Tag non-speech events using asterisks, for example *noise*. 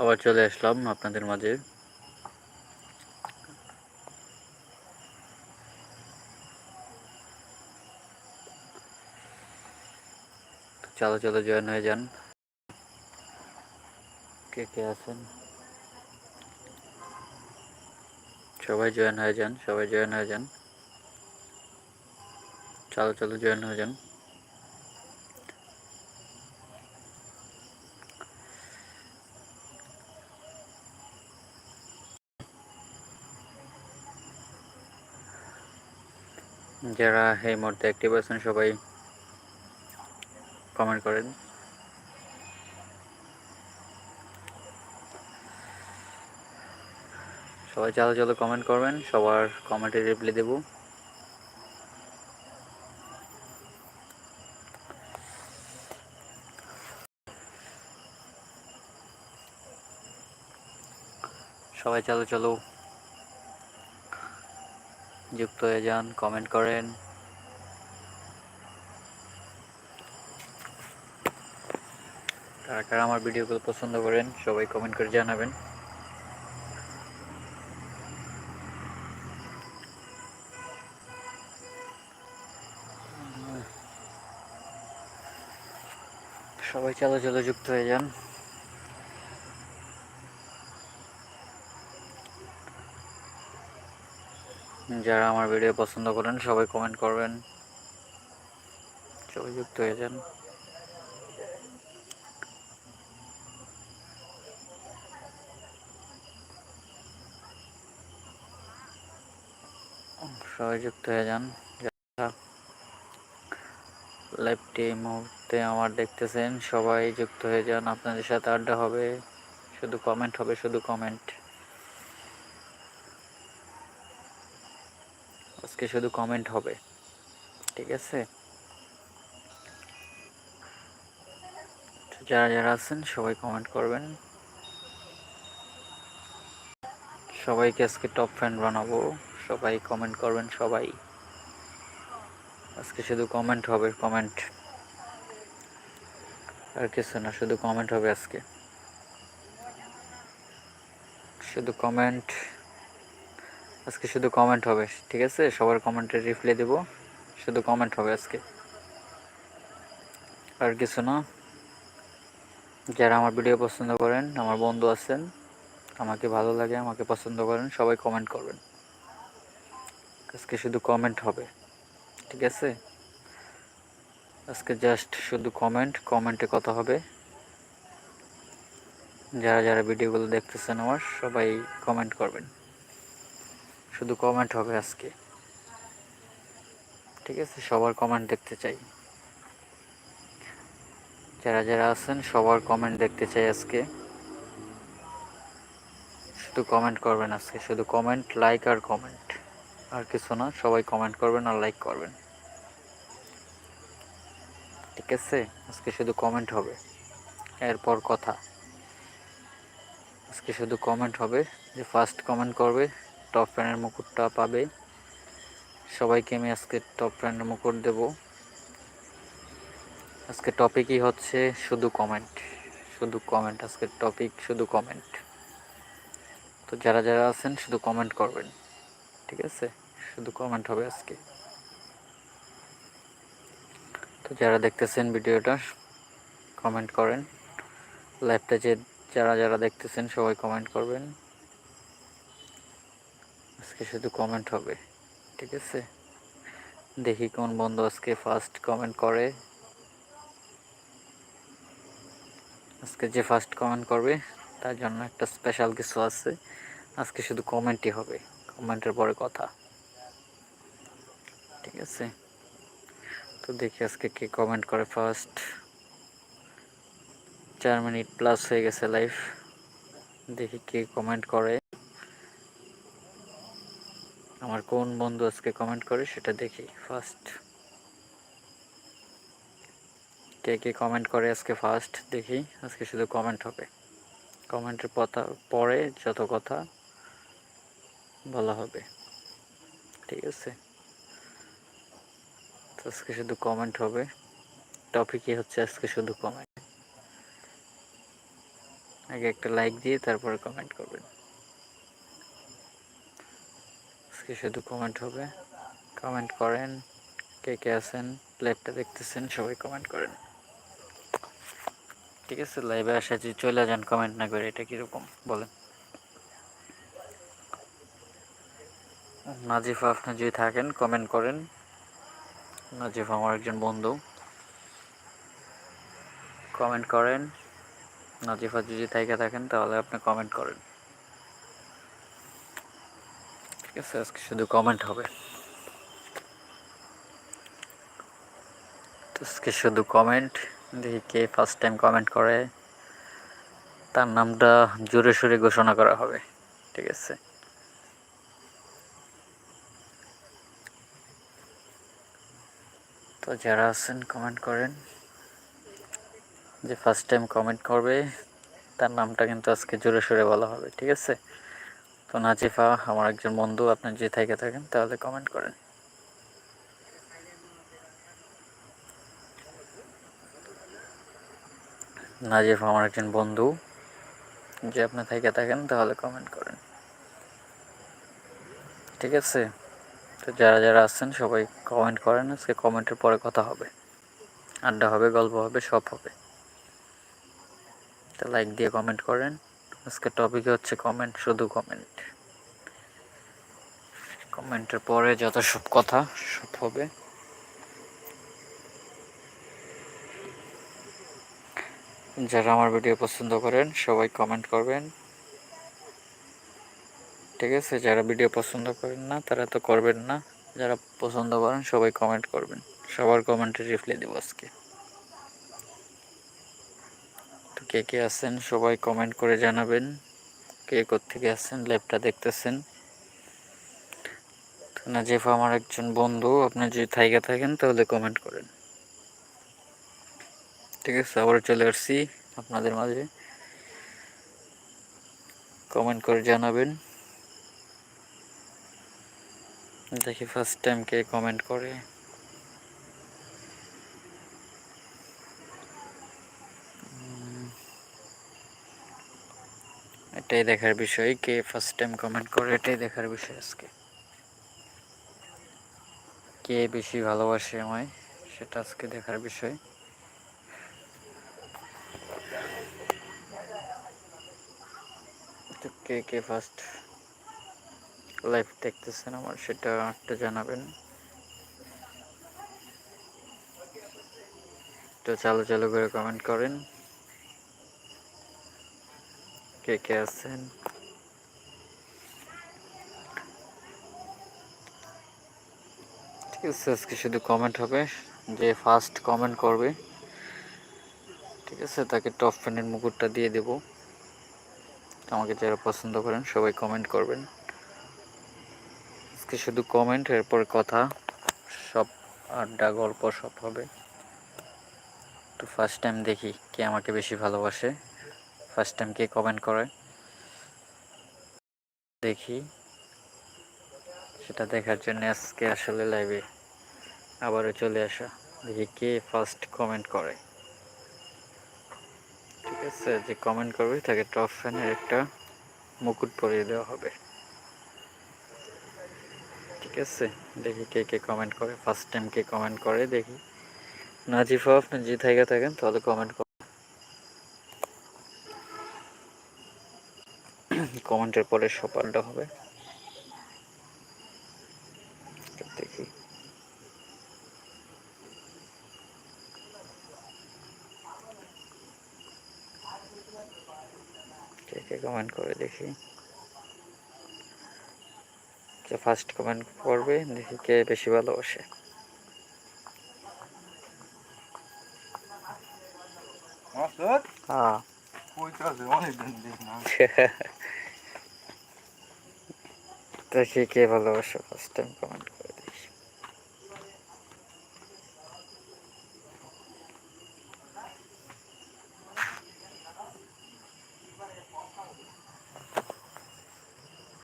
আবার চলে আসলাম আপনাদের মাঝে। চলো চলো জয়েন হয়ে যান। কে কে আছেন? সবাই জয়েন হয়ে যান, সবাই জয়েন হয়ে যান। চলো চলো জয়েন হয়ে যান। যারা এই মুহূর্তে অ্যাক্টিভ আছেন, সবাই কমেন্ট করেন। সবাই চালো চালো কমেন্ট করবেন, সবার কমেন্টে রিপ্লাই দেব। সবাই চালো চলো যুক্ত হয়ে যান কমেন্ট করেন। কারা কারা আমার ভিডিওগুলো পছন্দ করেন, সবাই কমেন্ট করে জানাবেন। সবাই চলো চলো, যুক্ত হয়ে যান। যারা আমার ভিডিও পছন্দ করেন, সবাই কমেন্ট করবেন। সবাই যুক্ত হয়ে যান। সবাই যুক্ত হয়ে যান। লাইভটি এই মুহূর্তে আমার দেখতেছেন, সবাই যুক্ত হয়ে যান। আপনাদের সাথে আড্ডা হবে, শুধু কমেন্ট হবে, শুধু কমেন্ট আজকে শুধু কমেন্ট হবে। ঠিক আছে? যারা যারা আছেন, সবাই কমেন্ট করবেন। সবাইকে আজকে টপ ফ্রেন্ড বানাবো। সবাই কমেন্ট করবেন, সবাই। আজকে শুধু কমেন্ট হবে কমেন্ট আর কিছু না, শুধু কমেন্ট হবে আজকে। শুধু কমেন্ট আজকে শুধু কমেন্ট হবে, ঠিক আছে? সবার কমেন্টে রিপ্লাই দেব। শুধু কমেন্ট হবে আজকে। আর কিছু না। যারা আমার ভিডিও পছন্দ করেন, আমার বন্ধু আছেন, আমাকে ভালো লাগে, আমাকে পছন্দ করেন, সবাই কমেন্ট করবেন। আজকে শুধু কমেন্ট হবে, ঠিক আছে? আজকে জাস্ট শুধু কমেন্ট কমেন্টে কথা হবে। যারা যারা ভিডিওগুলো দেখতেছেন আমার, সবাই কমেন্ট করবেন। শুধু কমেন্ট হবে আজকে। ঠিক আছে, সবার কমেন্ট দেখতে চাই। যারা যারা আছেন, সবার কমেন্ট দেখতে চাই আজকে। শুধু কমেন্ট করবেন আজকে, শুধু কমেন্ট লাইক আর কমেন্ট আর কিছু না, সবাই কমেন্ট করবেন আর লাইক করবেন। ঠিক আছে, আজকে শুধু কমেন্ট হবে। এরপর কথা। আজকে শুধু কমেন্ট হবে, যে ফার্স্ট কমেন্ট করবে টপ ফ্যানের মুকুটটা পাবে। সবাইকে আমি আজকে টপ ফ্যানের মুকুট দেব। আজকে টপিকই হচ্ছে শুধু কমেন্ট শুধু কমেন্ট আজকের টপিক শুধু কমেন্ট তো যারা যারা আছেন, শুধু কমেন্ট করবেন। ঠিক আছে? শুধু কমেন্ট হবে আজকে। তো যারা দেখতেছেন ভিডিওটা কমেন্ট করেন। লাইভটা যে যারা যারা দেখতেছেন, সবাই কমেন্ট করবেন। আজকে শুধু কমেন্ট হবে, ঠিক আছে? দেখি কোন বন্ধু আজকে ফার্স্ট কমেন্ট করে। আজকে যে ফার্স্ট কমেন্ট করবে, তার জন্য একটা স্পেশাল কিছু আছে। আজকে শুধু কমেন্টই হবে কমেন্টের পরে কথা। ঠিক আছে? তো দেখি আজকে কে কমেন্ট করে ফার্স্ট চার মিনিট প্লাস হয়ে গেছে লাইভ দেখি কে কমেন্ট করে। আমার কোন বন্ধু আজকে কমেন্ট করে সেটা দেখি ফার্স্ট কে কে কমেন্ট করে আজকে ফার্স্ট দেখি, আজকে শুধু কমেন্ট হবে। কমেন্টের কথা পরে যত কথা বলা হবে। ঠিক আছে? আজকে শুধু কমেন্ট হবে। টপিকই হচ্ছে আজকে শুধু কমেন্ট আগে একটা লাইক দিয়ে তারপরে কমেন্ট করবেন আজকে শুধু কমেন্ট হবে? কমেন্ট করেন, কে কে আছেন লাইভটা দেখতেছেন, সবাই কমেন্ট করেন। ঠিক আছে লাইভে আসা যে চলে যান কমেন্ট না করে, এটা কীরকম? বলেন। নাজিফা, আপনি যদি থাকেন কমেন্ট করেন। নাজিফা আমার একজন বন্ধু। কমেন্ট করেন। নাজিফা যদি থাইকে থাকেন, তাহলে আপনি কমেন্ট করেন ঠিক আছে আজকে শুধু কমেন্ট হবে। আজকে শুধু কমেন্ট দেখি কে ফার্স্ট টাইম কমেন্ট করে। তার নামটা জোরে ঘোষণা করা হবে, ঠিক আছে। তো যারা আছেন কমেন্ট করেন। যে ফার্স্ট টাইম কমেন্ট করবে, তার নামটা কিন্তু আজকে জোরে সোরে বলা হবে, ঠিক আছে? তো নাজিফা, আমার একজন বন্ধু, আপনি যে থেকে থাকেন, তাহলে কমেন্ট করেন। নাজিফা, আমার একজন বন্ধু, যে আপনি থেকে থাকেন, তাহলে কমেন্ট করেন। ঠিক আছে? তো যারা যারা আছেন, সবাই কমেন্ট করেন, আজকে কমেন্টের পরে কথা হবে। আড্ডা হবে, গল্প হবে, সব হবে। তো লাইক দিয়ে কমেন্ট করেন। আজকে টপিক হচ্ছে কমেন্ট শুধু কমেন্ট কমেন্টের পরে যত সব কথা সব হবে। যারা আমার ভিডিও পছন্দ করেন, সবাই কমেন্ট করবেন। ঠিক আছে? যারা ভিডিও পছন্দ করেন না, তারা তো করবেন না। যারা পছন্দ করেন, সবাই কমেন্ট করবেন। সবার কমেন্টে রিপ্লাই দেবো আজকে তো কে কে আছেন সবাই কমেন্ট করে জানাবেন। কে থেকে আছেন ল্যাবটা দেখতেছেন। তো আমার একজন বন্ধু, আপনি যদি থাইকা থাকেন তাহলে কমেন্ট করেন। ঠিক আছে আবার চলে আসছি আপনাদের মাঝে। কমেন্ট করে জানাবেন। দেখি ফার্স্ট টাইম কে কমেন্ট করে। এটাই দেখার বিষয়, কে ফার্স্ট টাইম কমেন্ট করে, এটাই দেখার বিষয় আজকে। কে বেশি ভালোবাসে আমায়, সেটা আজকে দেখার বিষয়। কে কে ফার্স্ট লাইভ দেখতেছেন আমার, সেটা একটা জানাবেন। তো চালু চালু করে কমেন্ট করেন। কে কে আছেন? ঠিক আছে, আজকে শুধু কমেন্ট হবে, যে ফার্স্ট কমেন্ট করবে। ঠিক আছে, তাকে টপ ফ্যানের মুকুটটা দিয়ে দেব। আমাকে যারা পছন্দ করেন, সবাই কমেন্ট করবেন। আজকে শুধু কমেন্ট এরপর কথা, সব আড্ডা, গল্প সব হবে। তো ফার্স্ট টাইম দেখি কে আমাকে বেশি ভালোবাসে। ফার্স্ট টাইম কে কমেন্ট করে? দেখি। সেটা দেখার জন্য আজকে আসলে লাইভে আবারও চলে আসা। দেখি কে ফার্স্ট কমেন্ট করে। ঠিক আছে, যে কমেন্ট করবে তাকে টপ ফ্যানের একটা মুকুট পরিয়ে দেওয়া হবে। ঠিক আছে, দেখি কে কে কমেন্ট করে ফার্স্ট টাইম কে কমেন্ট করে, দেখি। নাজিফা, আপনি যে থাইকা থাকেন তাহলে কমেন্ট কমেন্টের পরে আড্ডা হবে। দেখি। কে কমেন্ট করে দেখি। যে ফার্স্ট কমেন্ট করবে দেখি কে বেশি ভালোবাসে। হ্যাঁ *laughs* কইতাছে অনেকদিন দেখি না দেখি কে ভালোবাসো ফার্স্ট টাইম কমেন্ট